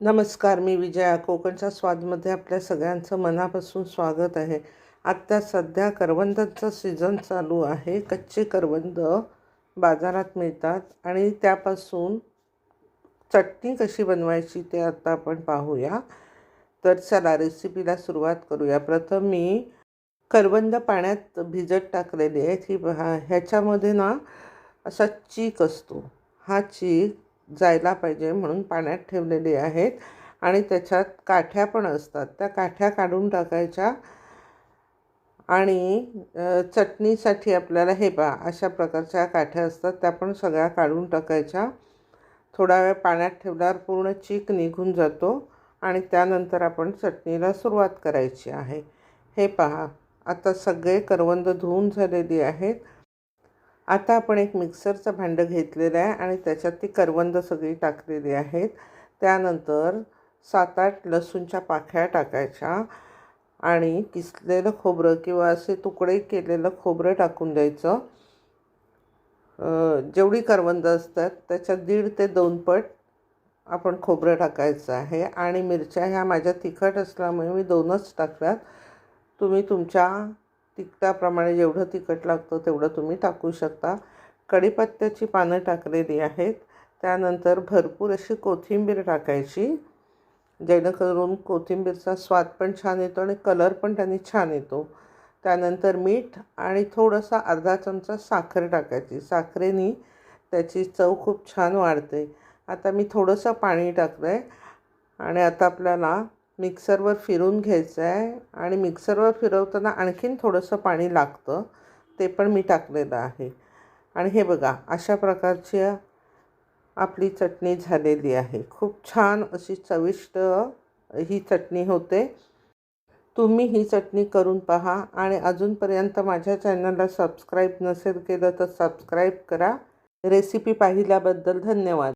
नमस्कार मी विजया. कोकणच्या स्वादमध्ये आपल्या सगळ्यांचं मनापासून स्वागत आहे. आत्ता सध्या करवंदाचं सीझन चालू आहे. कच्चे करवंद बाजारात मिळतात आणि त्यापासून चटणी कशी बनवायची ते आता आपण पाहूया. तर चला रेसिपीला सुरुवात करूया. प्रथम मी करवंद पाण्यात भिजत टाकलेली आहेत. ही ह्याच्यामध्ये ना असा चीक असतो. हा चीक जायला पाहिजे म्हणून पाण्यात ठेवलेले आहेत. आणि त्याच्यात काठ्या पण असतात. त्या काठ्या काढून टाकायच्या. आणि चटणीसाठी आपल्याला हे पहा अशा प्रकारच्या काठ्या असतात. त्या पण सगळ्या काढून टाकायच्या. थोडा वेळ पाण्यात ठेवल्यावर पूर्ण चीक निघून जातो. आणि त्यानंतर आपण चटणीला सुरुवात करायची आहे. हे पहा आता सगळे करवंद धुवून झालेली आहेत. आता आपण एक मिक्सरचं भांडं घेतलेलं आहे आणि त्याच्यात ती करवंद सगळी टाकलेली आहेत. त्यानंतर सात आठ लसूणच्या पाख्या टाकायच्या आणि किसलेलं खोबरं किंवा असे तुकडे केलेलं खोबरं टाकून द्यायचं. जेवढी करवंद असतात त्याच्यात दीड ते दोन पट आपण खोबरं टाकायचं आहे आणि मिरच्या ह्या माझ्या तिखट असल्यामुळे मी दोनच टाकल्यात तुम्ही तुमच्या तिखटाप्रमाणे जेवढं तिखट लागतं तेवढं तुम्ही टाकू शकता. कढीपत्त्याची पानं टाकलेली आहेत. त्यानंतर भरपूर अशी कोथिंबीर टाकायची जेणेकरून कोथिंबीरचा स्वाद पण छान येतो आणि कलर पण त्यांनी छान येतो. त्यानंतर मीठ आणि थोडंसं अर्धा चमचा साखर टाकायची. साखरेने त्याची चव खूप छान वाढते. आता मी थोडंसं पाणी टाकलं आहे आणि आता आपल्याला मिक्सरवर फिरून घ्यायचं आहे आणि मिक्सरवर फिरवताना आणखीन थोडंसं पाणी लागतं ते पण मी टाकलेलं आहे. आणि हे बघा अशा प्रकारची आपली चटणी झालेली आहे. खूप छान अशी चविष्ट ही चटणी होते. तुम्ही ही चटणी करून पहा आणि अजूनपर्यंत माझ्या चॅनलला सबस्क्राईब नसेल केलं तर सबस्क्राईब करा. रेसिपी पाहिल्याबद्दल धन्यवाद.